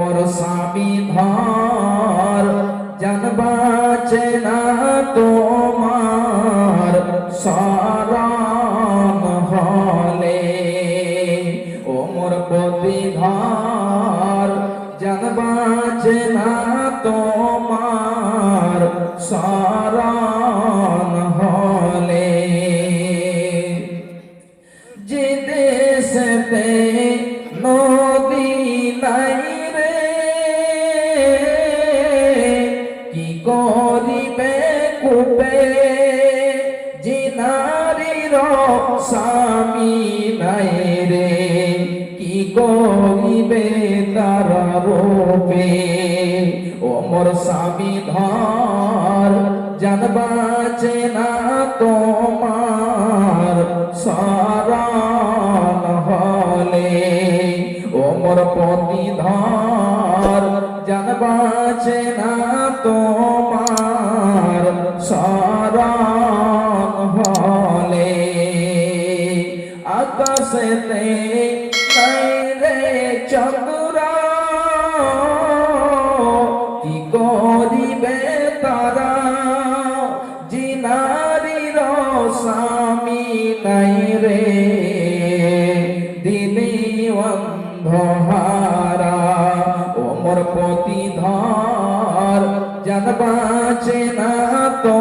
মোর স্বামী ধর জানবাচে না তোমার সারাম হলে। ও মোর পতি ধর জানবাচে না তোমার শরণ করিবে কুপে যে নারীর স্বামী নাই রে। কি করিবে তার রূপে? ও মোর স্বামী ধর জানবাচে না তোমার শরণ হলে। ও মোর পতি ধর জানবাচে না তোমার আকাশেতে রে চন্দ্রা। কি করিবে তারা? জিনারির স্বামী নাই রে। দিনে অন্ধহারা ওমর পতি ধর জানবাচে না তোমার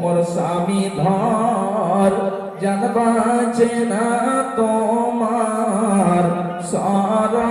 মোর স্বামী ধর জান বাঁচে না তোমার। সারা